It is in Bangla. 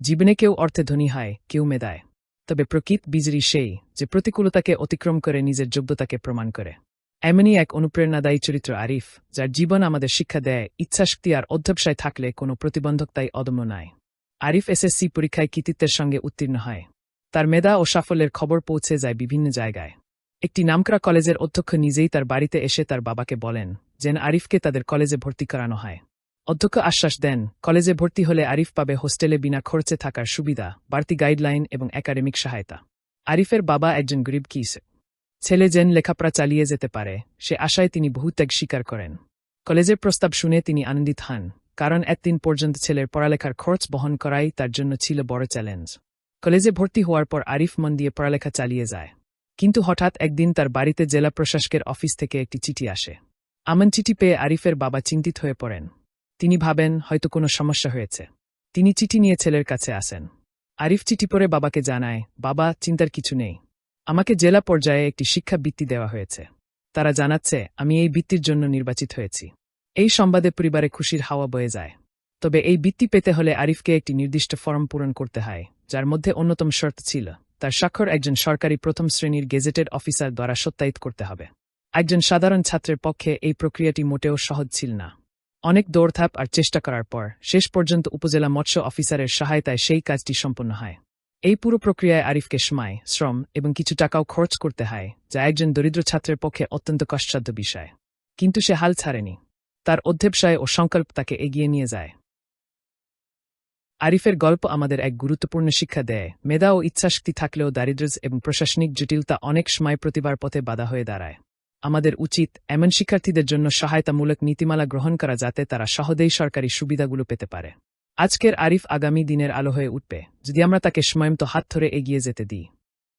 জীবনে কেউ অর্থে ধনী হয়, কেউ মেদায় তবে প্রকৃত বিজরি সেই, যে প্রতিকূলতাকে অতিক্রম করে নিজের যোগ্যতাকে প্রমাণ করে। এমনই এক অনুপ্রেরণাদায়ী চরিত্র আরিফ, যার জীবন আমাদের শিক্ষা দেয়, ইচ্ছাশক্তি আর অধ্যবসায় থাকলে কোনো প্রতিবন্ধকতাই অদম্য নয়। আরিফ এসএসসি পরীক্ষায় কৃতিত্বের সঙ্গে উত্তীর্ণ হয়। তার মেধা ও সাফল্যের খবর পৌঁছে যায় বিভিন্ন জায়গায়। একটি নামকরা কলেজের অধ্যক্ষ নিজেই তার বাড়িতে এসে তার বাবাকে বলেন, যেন আরিফকে তাদের কলেজে ভর্তি করানো হয়। অধ্যক্ষ আশ্বাস দেন, কলেজে ভর্তি হলে আরিফ পাবে হোস্টেলে বিনা খরচে থাকার সুবিধা, বাড়তি গাইডলাইন এবং একাডেমিক সহায়তা। আরিফের বাবা একজন গরিব কিস। ছেলে যেন লেখাপড়া চালিয়ে যেতে পারে, সে আশায় তিনি বহু ত্যাগ স্বীকার করেন। কলেজের প্রস্তাব শুনে তিনি আনন্দিত হন, কারণ একদিন পর্যন্ত ছেলের পড়ালেখার খরচ বহন করাই তার জন্য ছিল বড় চ্যালেঞ্জ। কলেজে ভর্তি হওয়ার পর আরিফ মন দিয়ে পড়ালেখা চালিয়ে যায়। কিন্তু হঠাৎ একদিন তার বাড়িতে জেলা প্রশাসকের অফিস থেকে একটি চিঠি আসে। আমন চিঠি পেয়ে আরিফের বাবা চিন্তিত হয়ে পড়েন। তিনি ভাবেন, হয়তো কোনো সমস্যা হয়েছে। তিনি চিঠি নিয়ে ছেলের কাছে আসেন। আরিফ চিঠি পড়ে বাবাকে জানায়, বাবা, চিন্তার কিছু নেই। আমাকে জেলা পর্যায়ে একটি শিক্ষা বৃত্তি দেওয়া হয়েছে। তারা জানাচ্ছে, আমি এই বৃত্তির জন্য নির্বাচিত হয়েছি। এই সংবাদে পরিবারে খুশির হাওয়া বয়ে যায়। তবে এই বৃত্তি পেতে হলে আরিফকে একটি নির্দিষ্ট ফর্ম পূরণ করতে হয়, যার মধ্যে অন্যতম শর্ত ছিল, তার স্বাক্ষর একজন সরকারি প্রথম শ্রেণির গেজেটেড অফিসার দ্বারা সত্যায়িত করতে হবে। একজন সাধারণ ছাত্রের পক্ষে এই প্রক্রিয়াটি মোটেও সহজ ছিল না। অনেক দৌড়থাপ আর চেষ্টা করার পর শেষ পর্যন্ত উপজেলা মৎস্য অফিসারের সহায়তায় সেই কাজটি সম্পন্ন হয়। এই পুরো প্রক্রিয়ায় আরিফকে সময়, শ্রম এবং কিছু টাকাও খরচ করতে হয়, যা একজন দরিদ্র ছাত্রের পক্ষে অত্যন্ত কষ্টসাধ্য বিষয়। কিন্তু সে হাল ছাড়েনি। তার অধ্যবসায় ও সংকল্প তাকে এগিয়ে নিয়ে যায়। আরিফের গল্প আমাদের এক গুরুত্বপূর্ণ শিক্ষা দেয়, মেধা ও ইচ্ছাশক্তি থাকলেও দারিদ্র্য এবং প্রশাসনিক জটিলতা অনেক সময় প্রতিবার পথে বাধা হয়ে দাঁড়ায়। আমাদের উচিত এমন শিক্ষার্থীদের জন্য সহায়তামূলক নীতিমালা গ্রহণ করা যাতে তারা সহজেই সরকারি সুবিধাগুলো পেতে পারে। আজকের আরিফ আগামী দিনের আলো হয়ে উঠবে। যদি আমরা তাকে সময়মতো হাত ধরে এগিয়ে যেতে দিই।